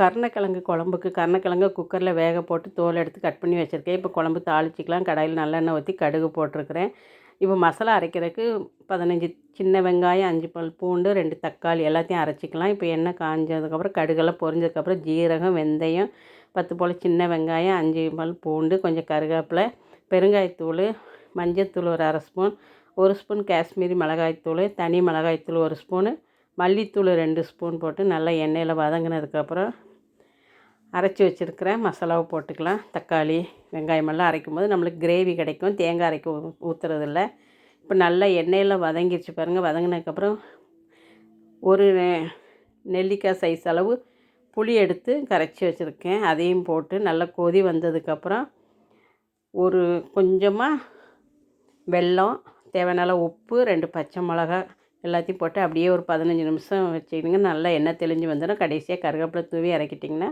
கருணக்கிழங்கு குழம்புக்கு கருணக்கிழங்க குக்கரில் வேக போட்டு தோல் எடுத்து கட் பண்ணி வச்சுருக்கேன். இப்போ குழம்பு தாளிச்சிக்கலாம். கடாயில் நல்லெண்ணெய் ஊற்றி கடுகு போட்டிருக்கிறேன். இப்போ மசாலா அரைக்கிறதுக்கு பதினஞ்சு சின்ன வெங்காயம் அஞ்சு பல் பூண்டு ரெண்டு தக்காளி எல்லாத்தையும் அரைச்சிக்கலாம். இப்போ எண்ணெய் காஞ்சதுக்கப்புறம் கடுகெல்லாம் பொரிஞ்சதுக்கப்புறம் ஜீரகம் வெந்தயம் பத்து போல் சின்ன வெங்காயம் அஞ்சு பல் பூண்டு கொஞ்சம் கருவேப்பிலை பெருங்காயத்தூள் மஞ்சத்தூள் ஒரு அரை ஸ்பூன் ஒரு ஸ்பூன் காஷ்மீரி மிளகாய்த்தூள் தனி மிளகாய்த்தூள் ஒரு ஸ்பூனு மல்லித்தூள் ரெண்டு ஸ்பூன் போட்டு நல்லா எண்ணெயில் வதங்கினதுக்கப்புறம் அரைச்சி வச்சுருக்கிற மசாலாவை போட்டுக்கலாம். தக்காளி வெங்காயமெல்லாம் அரைக்கும் போது நம்மளுக்கு கிரேவி கிடைக்கும். தேங்காய் அரைக்க ஊற்றுறதில்ல இப்போ நல்லா எண்ணெயில் வதங்கிடுச்சு பாருங்கள் வதங்கினதுக்கப்புறம் ஒரு நெல்லிக்காய் சைஸ் அளவு புளி எடுத்து கரைச்சி வச்சுருக்கேன். அதையும் போட்டு நல்லா கொதி வந்ததுக்கப்புறம் ஒரு கொஞ்சமாக வெல்லம் தேவையான உப்பு ரெண்டு பச்சை மிளகா எல்லாத்தையும் போட்டு அப்படியே ஒரு பதினஞ்சு நிமிஷம் வச்சுக்கிட்டிங்கன்னா நல்லா எண்ணெய் தெளிஞ்சு வந்துடும். கடைசியாக கருவேப்பிலை தூவி இறக்கிட்டிங்கன்னா